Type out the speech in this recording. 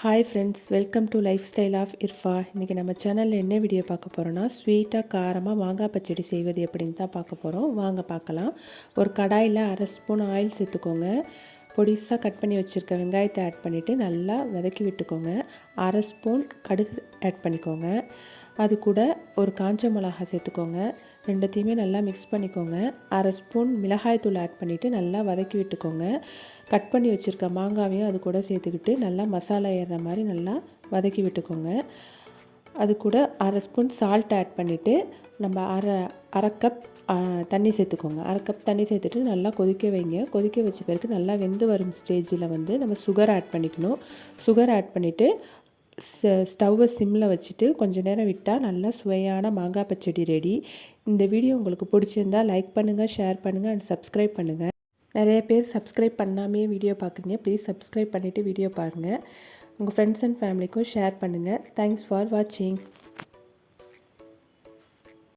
Hi friends welcome to lifestyle of Irfa இன்றைக்கி நம்ம சேனலில் என்ன வீடியோ பார்க்க போகிறோன்னா ஸ்வீட்டாக காரமாக மாங்காய் பச்சடி செய்வது எப்படின்னு தான் பார்க்க போகிறோம் வாங்க பார்க்கலாம். ஒரு கடாயில் அரை ஸ்பூன் ஆயில் சேர்த்துக்கோங்க. பொடிசாக கட் பண்ணி வச்சுருக்க வெங்காயத்தை ஆட் பண்ணிவிட்டு நல்லா வதக்கி விட்டுக்கோங்க. அரை ஸ்பூன் கடுகு ஆட் பண்ணிக்கோங்க. அது கூட ஒரு காஞ்ச மிளகா சேர்த்துக்கோங்க. ரெண்டுத்தையுமே நல்லா மிக்ஸ் பண்ணிக்கோங்க. அரை ஸ்பூன் மிளகாய்த்தூள் ஆட் பண்ணிவிட்டு நல்லா வதக்கி விட்டுக்கோங்க. கட் பண்ணி வச்சுருக்க மாங்காவையும் அது கூட சேர்த்துக்கிட்டு நல்லா மசாலா ஏறுற மாதிரி நல்லா வதக்கி விட்டுக்கோங்க. அது கூட அரை ஸ்பூன் சால்ட் ஆட் பண்ணிவிட்டு நம்ம அரை அரை கப் தண்ணி சேர்த்துக்கோங்க. அரை கப் தண்ணி சேர்த்துட்டு நல்லா கொதிக்க வைங்க. கொதிக்க வச்ச பிறகு நல்லா வெந்து வரும் ஸ்டேஜில் வந்து நம்ம சுகர் ஆட் பண்ணிக்கணும். சுகர் ஆட் பண்ணிவிட்டு ஸ்டவ்வை சிம்மில் வச்சுட்டு கொஞ்சம் நேரம் விட்டால் நல்லா சுவையான மாங்காய் பச்சடி ரெடி இந்த வீடியோ உங்களுக்கு பிடிச்சிருந்தா லைக் பண்ணுங்கள் ஷேர் பண்ணுங்கள் அண்ட் சப்ஸ்கிரைப் பண்ணுங்கள் நிறைய பேர் சப்ஸ்கிரைப் பண்ணாமே வீடியோ பார்க்குறீங்க. ப்ளீஸ் சப்ஸ்கிரைப் பண்ணிவிட்டு வீடியோ பாருங்கள் உங்கள் ஃப்ரெண்ட்ஸ் அண்ட் ஃபேமிலிக்கும் ஷேர் பண்ணுங்கள் தேங்க்ஸ் ஃபார் வாட்சிங்